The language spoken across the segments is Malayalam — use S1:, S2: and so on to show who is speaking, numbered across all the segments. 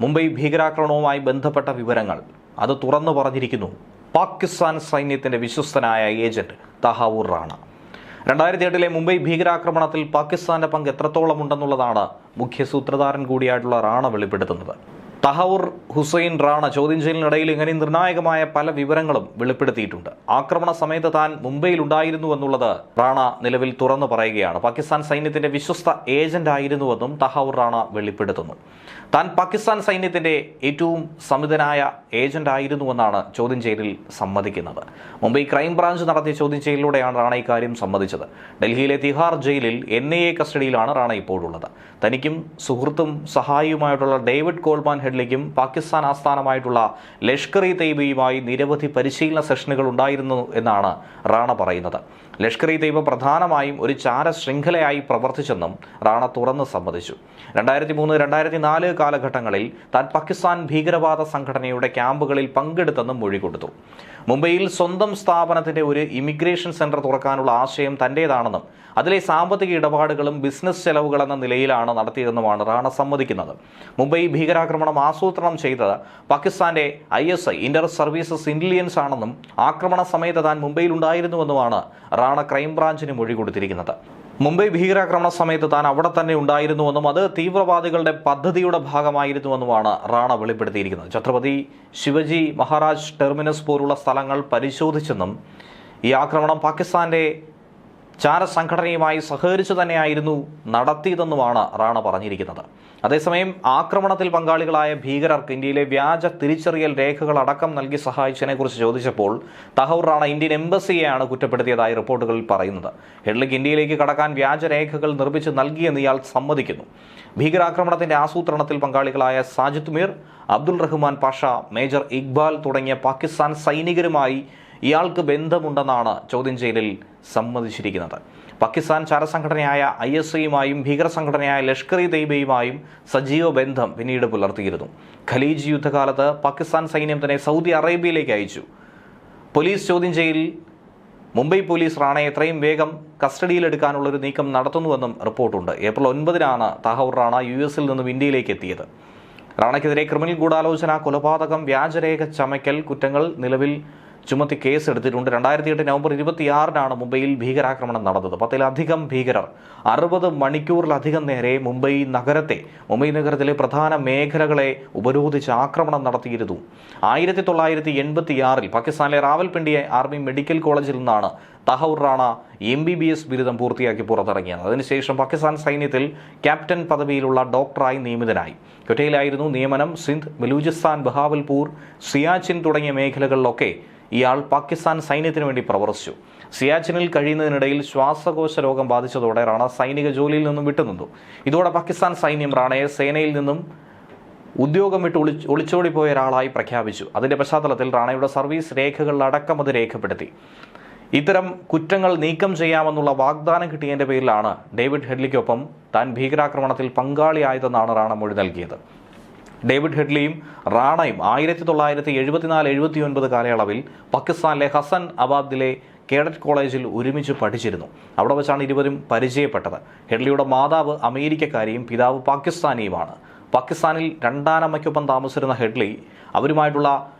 S1: മുംബൈ ഭീകരാക്രമണവുമായി ബന്ധപ്പെട്ട വിവരങ്ങൾ. അത് തുറന്നു പറഞ്ഞിരിക്കുന്നു. പാകിസ്ഥാൻ സൈന്യത്തിന്റെ വിശ്വസ്തനായ ഏജന്റ് തഹാവൂർ റാണ. രണ്ടായിരത്തി എട്ടിലെ മുംബൈ ഭീകരാക്രമണത്തിൽ പാകിസ്ഥാന്റെ പങ്ക് എത്രത്തോളം ഉണ്ടെന്നുള്ളതാണ് മുഖ്യ സൂത്രധാരൻ കൂടിയായിട്ടുള്ള റാണ വെളിപ്പെടുത്തുന്നത്. തഹവൂർ ഹുസൈൻ റാണ ചോദ്യം ചെയ്യലിനിടയിൽ ഇങ്ങനെ നിർണായകമായ പല വിവരങ്ങളും വെളിപ്പെടുത്തിയിട്ടുണ്ട്. ആക്രമണ സമയത്ത് താൻ മുംബൈയിൽ ഉണ്ടായിരുന്നു എന്നുള്ളത് റാണ നിലവിൽ തുറന്നു പറയുകയാണ്. പാകിസ്ഥാൻ സൈന്യത്തിന്റെ വിശ്വസ്ത ഏജന്റ് ആയിരുന്നുവെന്നും തഹവൂർ റാണ വെളിപ്പെടുത്തുന്നു. താൻ പാകിസ്ഥാൻ സൈന്യത്തിന്റെ ഏറ്റവും സമിതനായ ഏജന്റ് ആയിരുന്നുവെന്നാണ് ചോദ്യം ചെയ്യലിൽ സമ്മതിക്കുന്നത്. മുംബൈ ക്രൈംബ്രാഞ്ച് നടത്തിയ ചോദ്യം ചെയ്യലിലൂടെയാണ് റാണ ഇക്കാര്യം സമ്മതിച്ചത്. ഡൽഹിയിലെ തിഹാർ ജയിലിൽ എൻ ഐ എ കസ്റ്റഡിയിലാണ് റാണ ഇപ്പോഴുള്ളത്. തനിക്കും സുഹൃത്തും സഹായിയുമായിട്ടുള്ള ഡേവിഡ് കോൾമാൻ ഹെഡ്ലിക്കും പാകിസ്ഥാൻ ആസ്ഥാനമായിട്ടുള്ള ലഷ്കർ ഇ തൈബയുമായി നിരവധി പരിശീലന സെഷനുകൾ ഉണ്ടായിരുന്നു എന്നാണ് റാണ പറയുന്നത്. ലഷ്കർ ഇ തൈബ പ്രധാനമായും ഒരു ചാര ശൃംഖലയായി പ്രവർത്തിച്ചെന്നും റാണ തുറന്ന് സമ്മതിച്ചു. രണ്ടായിരത്തി മൂന്ന് രണ്ടായിരത്തി നാല് കാലഘട്ടങ്ങളിൽ താൻ പാകിസ്ഥാൻ ഭീകരവാദ സംഘടനയുടെ ക്യാമ്പുകളിൽ പങ്കെടുത്തെന്നും മൊഴി കൊടുത്തു. മുംബൈയിൽ സ്വന്തം സ്ഥാപനത്തിന്റെ ഒരു ഇമിഗ്രേഷൻ സെന്റർ തുറക്കാനുള്ള ആശയം തന്റേതാണെന്നും അതിലെ സാമ്പത്തിക ഇടപാടുകളും ബിസിനസ് ചെലവുകളെന്ന നിലയിലാണ് നടത്തിയതെന്നുമാണ് റാണ സമ്മതിക്കുന്നത്. മുംബൈ ഭീകരാക്രമണം ആസൂത്രണം ചെയ്തത് പാകിസ്ഥാന്റെ I S inter services intelligence ആണെന്നും ആക്രമണ സമയത്ത് താൻ മുംബൈയിൽ ഉണ്ടായിരുന്നുവെന്നുമാണ് റാണ ക്രൈംബ്രാഞ്ചിന് മൊഴി കൊടുത്തിരിക്കുന്നത്. മുംബൈ ഭീകരാക്രമണ സമയത്ത് താൻ അവിടെ തന്നെ ഉണ്ടായിരുന്നുവെന്നും അത് തീവ്രവാദികളുടെ പദ്ധതിയുടെ ഭാഗമായിരുന്നുവെന്നുമാണ് റാണ വെളിപ്പെടുത്തിയിരിക്കുന്നത്. ഛത്രപതി ശിവജി മഹാരാജ് ടെർമിനസ് പോലുള്ള സ്ഥലങ്ങൾ പരിശോധിച്ചെന്നും ഈ ആക്രമണം പാകിസ്ഥാന്റെ ചാരസംഘടനയുമായി സഹകരിച്ചു തന്നെയായിരുന്നു നടത്തിയതെന്നുമാണ് റാണ പറഞ്ഞിരിക്കുന്നത്. അതേസമയം ആക്രമണത്തിൽ പങ്കാളികളായ ഭീകരർക്ക് ഇന്ത്യയിലെ വ്യാജ തിരിച്ചറിയൽ രേഖകൾ അടക്കം നൽകി സഹായിച്ചതിനെക്കുറിച്ച് ചോദിച്ചപ്പോൾ തഹൂർ റാണ ഇന്ത്യൻ എംബസിയെയാണ് കുറ്റപ്പെടുത്തിയതായി റിപ്പോർട്ടുകളിൽ പറയുന്നത്. ഹെഡ്ലിക്ക് ഇന്ത്യയിലേക്ക് കടക്കാൻ വ്യാജരേഖകൾ നിർമ്മിച്ച് നൽകിയെന്ന് ഇയാൾ സമ്മതിക്കുന്നു. ഭീകരാക്രമണത്തിന്റെ ആസൂത്രണത്തിൽ പങ്കാളികളായ സാജിദ് മീർ അബ്ദുൾ റഹ്മാൻ പാഷ മേജർ ഇക്ബാൽ തുടങ്ങിയ പാകിസ്ഥാൻ സൈനികരുമായി ഇയാൾക്ക് ബന്ധമുണ്ടെന്നാണ് ചോദ്യം ചെയ്യലിൽ സമ്മതിച്ചിരിക്കുന്നത്. പാകിസ്ഥാൻ ചാരസംഘടനയായ ഐ എസ് ഐയുമായും ഭീകര സംഘടനയായ ലഷ്കർ ഇ തൈബയുമായും സജീവ ബന്ധം പിന്നീട് പുലർത്തിയിരുന്നു. ഖലീജ് യുദ്ധകാലത്ത് പാകിസ്ഥാൻ സൈന്യം തന്നെ സൗദി അറേബ്യയിലേക്ക് അയച്ചു. പോലീസ് ചോദ്യം ചെയ്യലിൽ മുംബൈ പോലീസ് റാണയെ എത്രയും വേഗം കസ്റ്റഡിയിലെടുക്കാനുള്ള ഒരു നീക്കം നടത്തുന്നുവെന്നും റിപ്പോർട്ടുണ്ട്. ഏപ്രിൽ ഒൻപതിനാണ് താഹൂർ റാണ യു എസിൽ നിന്നും ഇന്ത്യയിലേക്ക് എത്തിയത്. റാണയ്ക്കെതിരെ ക്രിമിനൽ ഗൂഢാലോചന കൊലപാതകം വ്യാജരേഖ ചമയ്ക്കൽ കുറ്റങ്ങൾ നിലവിൽ ചുമത്തി കേസ് എടുത്തിട്ടുണ്ട് രണ്ടായിരത്തി എട്ട് നവംബർ ഇരുപത്തിയാറിനാണ് മുംബൈയിൽ ഭീകരാക്രമണം നടന്നത്. പത്തിലധികം ഭീകരർ അറുപത് മണിക്കൂറിലധികം നേരെ മുംബൈ നഗരത്തെ മുംബൈ നഗരത്തിലെ പ്രധാന മേഖലകളെ ഉപരോധിച്ച് ആക്രമണം നടത്തിയിരുന്നു. ആയിരത്തി തൊള്ളായിരത്തി എൺപത്തിയാറിൽ പാകിസ്ഥാനിലെ റാവൽപിണ്ടിയെ ആർമി മെഡിക്കൽ കോളേജിൽ നിന്നാണ് Tahawwur Rana M B B S ബിരുദം പൂർത്തിയാക്കി പുറത്തിറങ്ങിയത്. അതിനുശേഷം പാകിസ്ഥാൻ സൈന്യത്തിൽ ക്യാപ്റ്റൻ പദവിയിലുള്ള ഡോക്ടറായി നിയമിതനായി. ക്വറ്റയിലായിരുന്നു നിയമനം സിന്ധ് ബലൂചിസ്ഥാൻ ബഹാവൽപൂർ സിയാച്ചിൻ തുടങ്ങിയ മേഖലകളിലൊക്കെ ഇയാൾ പാകിസ്ഥാൻ സൈന്യത്തിന് വേണ്ടി പ്രവർത്തിച്ചു. സിയാച്ചിനിൽ കഴിയുന്നതിനിടയിൽ ശ്വാസകോശ രോഗം ബാധിച്ചതോടെ റാണ സൈനിക ജോലിയിൽ നിന്നും വിട്ടുനിന്നു. ഇതോടെ പാകിസ്ഥാൻ സൈന്യം റാണയെ സേനയിൽ നിന്നും ഉദ്യോഗം വിട്ട് ഒളി ഒളിച്ചോടിപ്പോയ ഒരാളായി പ്രഖ്യാപിച്ചു. അതിന്റെ പശ്ചാത്തലത്തിൽ റാണയുടെ സർവീസ് രേഖകളിലടക്കം അത് രേഖപ്പെടുത്തി. ഇത്തരം കുറ്റങ്ങൾ നീക്കം ചെയ്യാമെന്നുള്ള വാഗ്ദാനം കിട്ടിയതിന്റെ പേരിലാണ് ഡേവിഡ് ഹെഡ്ലിക്കൊപ്പം താൻ ഭീകരാക്രമണത്തിൽ പങ്കാളിയായതെന്നാണ് റാണ മൊഴി നൽകിയത്. ഡേവിഡ് ഹെഡ്ലിയും റാണയും ആയിരത്തി തൊള്ളായിരത്തി എഴുപത്തിനാല് എഴുപത്തി ഒൻപത് കാലയളവിൽ പാകിസ്ഥാനിലെ ഹസൻ അബാദിലെ കേഡറ്റ് കോളേജിൽ ഒരുമിച്ച് പഠിച്ചിരുന്നു. അവിടെ വെച്ചാണ് ഇരുവരും പരിചയപ്പെട്ടത്. ഹെഡ്ലിയുടെ മാതാവ് അമേരിക്കക്കാരിയും പിതാവ് പാകിസ്ഥാനിയുമാണ്. പാകിസ്ഥാനിൽ രണ്ടാനമ്മയ്ക്കൊപ്പം താമസിച്ചിരുന്ന ഹെഡ്ലി അവരുമായിട്ടുള്ള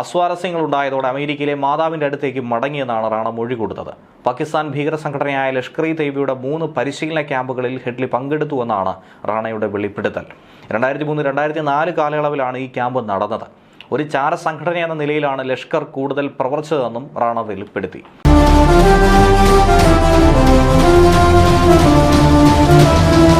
S1: അസ്വാരസ്യങ്ങളുണ്ടായതോടെ അമേരിക്കയിലെ മാതാവിന്റെ അടുത്തേക്ക് മടങ്ങിയെന്നാണ് റാണ മൊഴി കൊടുത്തത്. പാകിസ്ഥാൻ ഭീകര സംഘടനയായ ലഷ്കർ ഇ തൈബിയുടെ മൂന്ന് പരിശീലന ക്യാമ്പുകളിൽ ഹെഡ്ലി പങ്കെടുത്തുവെന്നാണ് റാണയുടെ വെളിപ്പെടുത്തൽ. രണ്ടായിരത്തി മൂന്ന് രണ്ടായിരത്തി നാല് കാലയളവിലാണ് ഈ ക്യാമ്പ് നടന്നത്. ഒരു ചാര സംഘടന എന്ന നിലയിലാണ് ലഷ്കർ കൂടുതൽ പ്രവർത്തിച്ചതെന്നും റാണ വെളിപ്പെടുത്തി. Thank you.